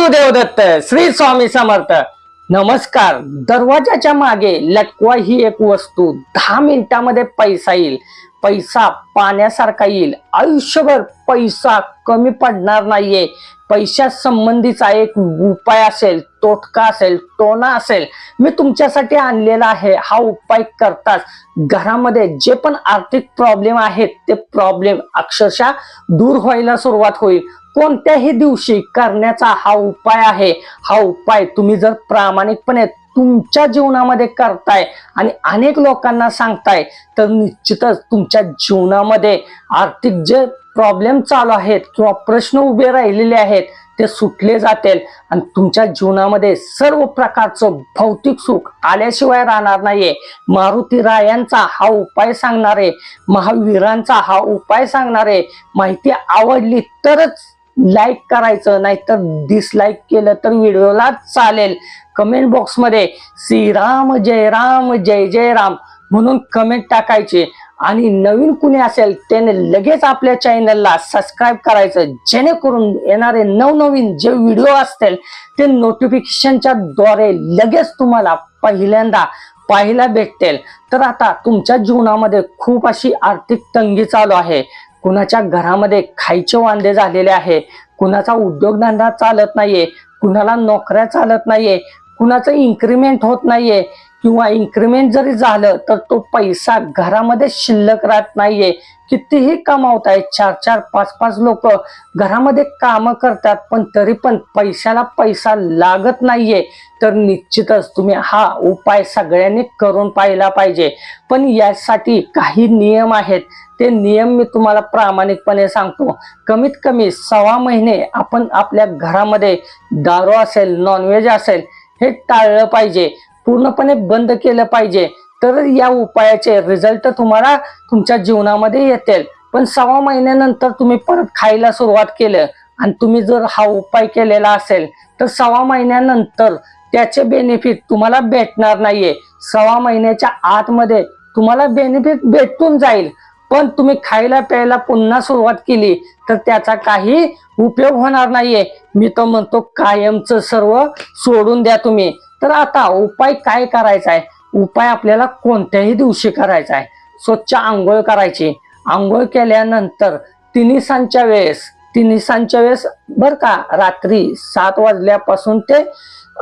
गुरुदेव दत्त श्री स्वामी समर्थ. नमस्कार. दरवाजाच्या मागे लटकवा ही एक वस्तू. दहा मिनिटामध्ये पैसा येईल. पैसा पाण्यासारखा येईल. आयुष्यभर पैसा कमी पडणार नाहीये. पैशा संबंधीचा एक उपाय असेल तोटका असेल टोना असेल मी तुमच्यासाठी आणलेला आहे. हा उपाय करताच घरामध्ये जे पण आर्थिक प्रॉब्लेम आहेत ते प्रॉब्लेम अक्षरशः दूर व्हायला सुरुवात होईल. कोणत्याही दिवशी करण्याचा हा उपाय आहे. हा उपाय तुम्ही जर प्रामाणिकपणे तुमच्या जीवनामध्ये करताय आणि अनेक लोकांना सांगताय तर निश्चितच तुमच्या जीवनामध्ये आर्थिक जे प्रॉब्लेम चालू आहेत किंवा प्रश्न उभे राहिलेले आहेत ते सुटले जातील. आणि तुमच्या जीवनामध्ये सर्व प्रकारचं भौतिक सुख आल्याशिवाय राहणार नाहीये. मारुती रायांचा हा उपाय सांगणारे महावीरांचा हा उपाय सांगणारे माहिती आवडली तरच लाईक करायचं नाहीतर डिसलाईक केलं तर व्हिडिओला चालेल. कमेंट बॉक्समध्ये श्रीराम जय राम जय जय राम म्हणून कमेंट टाकायचे. आणि नवीन कुणी असेल त्याने लगेच आपल्या चॅनलला सबस्क्राईब करायचं जेणेकरून येणारे नवनवीन जे व्हिडिओ असतील ते नोटिफिकेशनच्या द्वारे लगेच तुम्हाला पहिल्यांदा पाहायला भेटतील. तर आता तुमच्या जीवनामध्ये खूप अशी आर्थिक तंगी चालू आहे. कुणाच्या घरामध्ये खायचे वांदे झालेले आहे कुणाचा उद्योगधंदा चालत नाहीये कुणाला नोकऱ्या चालत नाहीये कुणाचं इन्क्रीमेंट होत नाहीये. किंवा इन्क्रीमेंट जरी झालं तर तो पैसा घरामध्ये शिल्लक राहत नाहीये. कितीही कमावतायत चार चार पाच पाच लोक घरामध्ये काम करतात पण तरी पण पैशाला पैसा लागत नाहीये. तर निश्चितच तुम्ही हा उपाय सगळ्यांनी करून पाहिला पाहिजे. पण यासाठी काही नियम आहेत. ते नियम मी तुम्हाला प्रामाणिकपणे सांगतो. कमीत कमी सव्वा महिने आपण आपल्या घरामध्ये दारू असेल नॉनव्हेज असेल हे टाळलं पाहिजे. पूर्णपणे बंद केलं पाहिजे. तर या उपायाचे रिझल्ट तुम्हाला तुमच्या जीवनामध्ये येतील. पण सव्वा महिन्यानंतर तुम्ही परत खायला सुरुवात केलं आणि तुम्ही जर हा उपाय केलेला असेल तर सव्वा महिन्यानंतर त्याचे बेनिफिट तुम्हाला भेटणार नाहीये. सव्वा महिन्याच्या आतमध्ये तुम्हाला बेनिफिट भेटून जाईल. पण तुम्ही खायला प्यायला पुन्हा सुरुवात केली तर त्याचा काही उपयोग होणार नाहीये. मी तर म्हणतो कायमचं सर्व सोडून द्या तुम्ही. तर आता उपाय काय करायचा आहे? उपाय आपल्याला कोणत्याही दिवशी करायचा आहे. स्वच्छ आंघोळ करायची. आंघोळ केल्यानंतर तिन्हीसांच्या वेळेस तिन्हीसांच्या वेळेस बर का रात्री सात वाजल्यापासून ते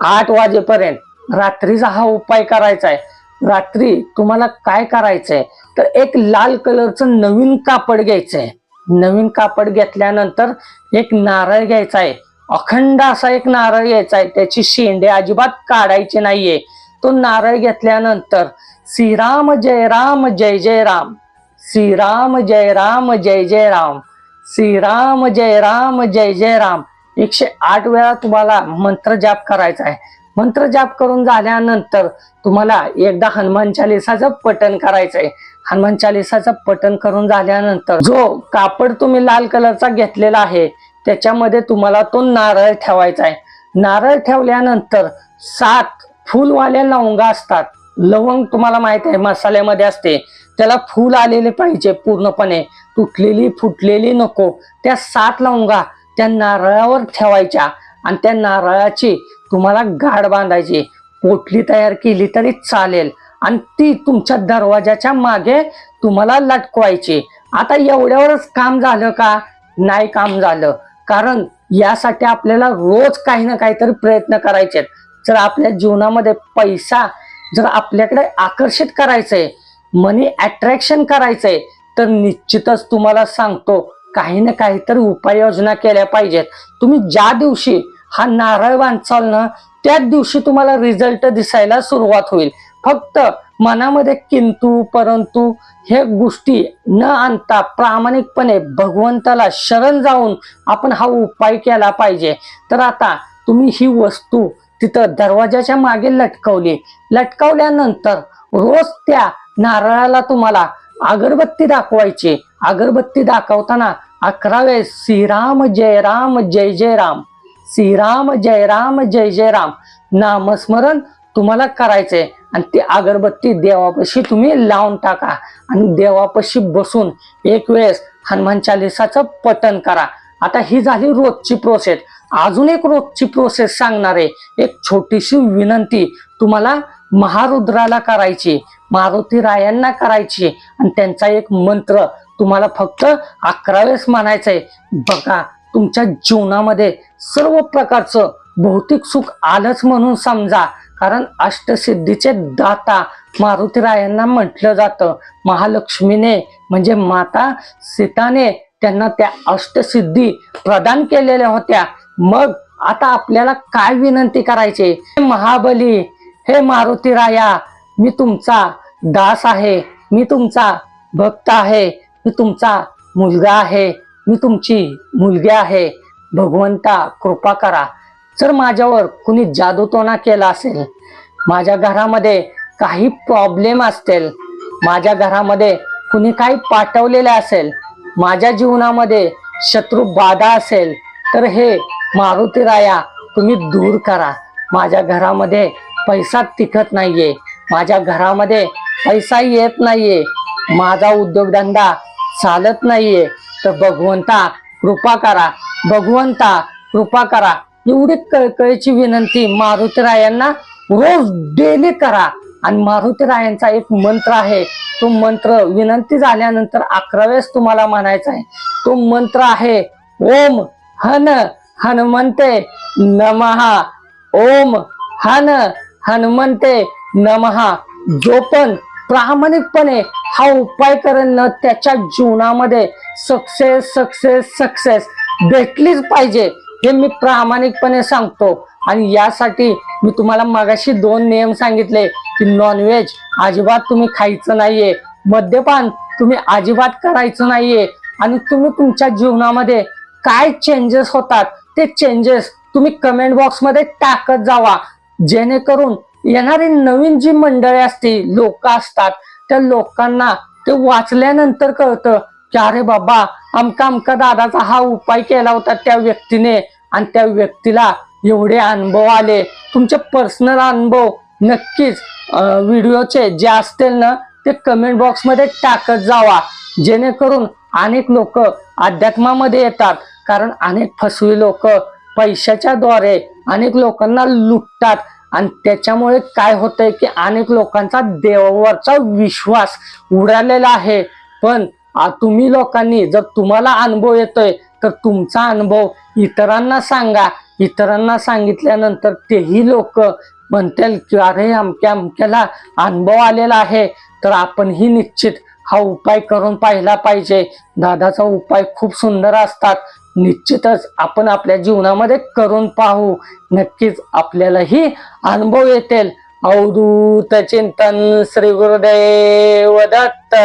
आठ वाजेपर्यंत रात्रीचा हा उपाय करायचा आहे. रात्री तुम्हाला काय करायचंय तर एक लाल कलरचं नवीन कापड घ्यायचंय नवीन कापड घेतल्यानंतर एक नारळ घ्यायचा आहे. अखंड असा एक नारळ घ्यायचा आहे. त्याची शेंडे अजिबात काढायचे नाहीये. तो नारळ घेतल्यानंतर श्रीराम जय राम जय जय राम. श्रीराम जय राम जय जय राम. श्रीराम जय राम जय जय राम. एकशे आठ वेळा तुम्हाला मंत्र जाप करायचा आहे. मंत्र जाप करून झाल्यानंतर तुम्हाला एकदा हनुमान चालिसाचं पठण करायचंय. हनुमान चालिसाचं पठण करून झाल्यानंतर जो कापड तुम्ही लाल कलरचा घेतलेला आहे त्याच्यामध्ये तुम्हाला तो नारळ ठेवायचा आहे. नारळ ठेवल्यानंतर सात फुलवाल्या लवंगा असतात. लवंग तुम्हाला माहीत आहे मसाल्यामध्ये असते. त्याला फूल आलेले पाहिजे पूर्णपणे. तुटलेली फुटलेली नको. त्या सात लवंगा त्या नारळावर ठेवायच्या आणि त्या नारळाची तुम्हाला गाड बांधायची. पोटली तयार केली तरी चालेल. आणि ती तुमच्या दरवाजाच्या मागे तुम्हाला लटकवायची. आता एवढ्यावरच काम झालं का? नाही काम झालं. कारण यासाठी आपल्याला रोज काही ना काहीतरी प्रयत्न करायचे जर आपल्या जीवनामध्ये पैसा जर आपल्याकडे आकर्षित करायचंय मनी अट्रॅक्शन करायचंय तर निश्चितच तुम्हाला सांगतो काही ना काहीतरी उपाययोजना केल्या पाहिजेत. तुम्ही ज्या दिवशी हा नारळ वाचाल ना त्याच दिवशी तुम्हाला रिझल्ट दिसायला सुरुवात होईल. फक्त मनामध्ये किंतु परंतु हे गोष्टी न आणता प्रामाणिकपणे भगवंताला शरण जाऊन आपण हा उपाय केला पाहिजे. तर आता तुम्ही ही वस्तू तिथं दरवाजाच्या मागे लटकवली. लटकवल्यानंतर रोज त्या नारळाला तुम्हाला अगरबत्ती दाखवायची. अगरबत्ती दाखवताना अकरा वेळेस श्रीराम जय राम जय जय राम. श्रीराम जय राम जय जय राम. नामस्मरण तुम्हाला करायचंय. आणि ती अगरबत्ती देवापाशी तुम्ही लावून टाका. आणि देवापाशी बसून एक वेळेस हनुमान चालिसाचं पठण करा. आता ही झाली रोजची प्रोसेस अजून एक रोजची प्रोसेस सांगणार आहे. एक छोटीशी विनंती तुम्हाला महारुद्राला करायची मारुती रायांना करायची आणि त्यांचा एक मंत्र तुम्हाला फक्त अकरा वेळेस म्हणायचं आहे. बघा तुमच्या जीवनामध्ये सर्व प्रकारचं भौतिक सुख आलंच म्हणून समजा. कारण अष्टसिद्धीचे दाता मारुतीरायांना म्हटलं जातं. महालक्ष्मीने म्हणजे माता सीताने त्यांना त्या अष्टसिद्धी प्रदान केलेल्या होत्या. मग आता आपल्याला काय विनंती करायची? हे महाबली हे मारुतीराया मी तुमचा दास आहे मी तुमचा भक्त आहे मी तुमचा मुलगा आहे मी तुमची मुलगी आहे. भगवंता कृपा करा. जर माझ्यावर कुणी जादूटोणा केला असेल माझ्या घरामध्ये काही प्रॉब्लेम असतील माझ्या घरामध्ये कुणी काही पाठवलेले असेल माझ्या जीवनामध्ये शत्रू बाधा असेल तर हे मारुती राया तुम्ही दूर करा. माझ्या घरामध्ये पैसा टिकत नाहीये माझ्या घरामध्ये पैसा येत नाहीये माझा उद्योगधंदा चालत नाहीये तर भगवंता कृपा करा. भगवंता कृपा करा. एवढी कळकळीची विनंती मारुतीरायांना रोज डेली करा. आणि मारुतीरायांचा एक मंत्र आहे. तो मंत्र विनंती झाल्यानंतर अकरा वेळेस तुम्हाला म्हणायचा आहे. तो मंत्र आहे ओम हन हनुमंते नमहा ओम हन हनुमंते नमहा जो पण प्रामाणिकपणे हा उपाय करेल ना त्याच्या जीवनामध्ये सक्सेस सक्सेस सक्सेस भेटलीच पाहिजे. हे मी प्रामाणिकपणे सांगतो. आणि यासाठी मी तुम्हाला मगाशी दोन नियम सांगितले की नॉनव्हेज अजिबात तुम्ही खायचं नाहीये. मद्यपान तुम्ही अजिबात करायचं नाहीये. आणि तुम्ही तुमच्या जीवनामध्ये काय चेंजेस होतात ते चेंजेस तुम्ही कमेंट बॉक्समध्ये टाकत जावा. जेणेकरून येणारी नवीन जी मंडळी असतील लोक असतात त्या लोकांना ते वाचल्यानंतर कळतं की अरे बाबा अमका अमका दादाचा हा उपाय केला होता त्या व्यक्तीने. आणि त्या व्यक्तीला एवढे अनुभव आले. तुमचे पर्सनल अनुभव नक्कीच व्हिडिओचे जे असतील ना ते कमेंट बॉक्समध्ये टाकत जावा. जेणेकरून अनेक लोक अध्यात्मामध्ये येतात. कारण अनेक फसवी लोक पैशाच्या द्वारे अनेक लोकांना लुटतात. आणि त्याच्यामुळे काय होतंय की अनेक लोकांचा देवावरचा विश्वास उडालेला आहे. पण तुम्ही लोकांनी जर तुम्हाला अनुभव येतोय तर तुमचा अनुभव इतरांना सांगा. इतरांना सांगितल्यानंतर तेही लोक म्हणतील की अरे अमक्या अमक्याला अनुभव आलेला आहे. तर आपणही निश्चित हा उपाय करून पाहिला पाहिजे. दादाचा उपाय खूप सुंदर असतात. निश्चितच आपण आपल्या जीवनामध्ये करून पाहू. नक्कीच आपल्यालाही अनुभव येतील. अवधूत चिंतन श्री गुरुदेव दत्त.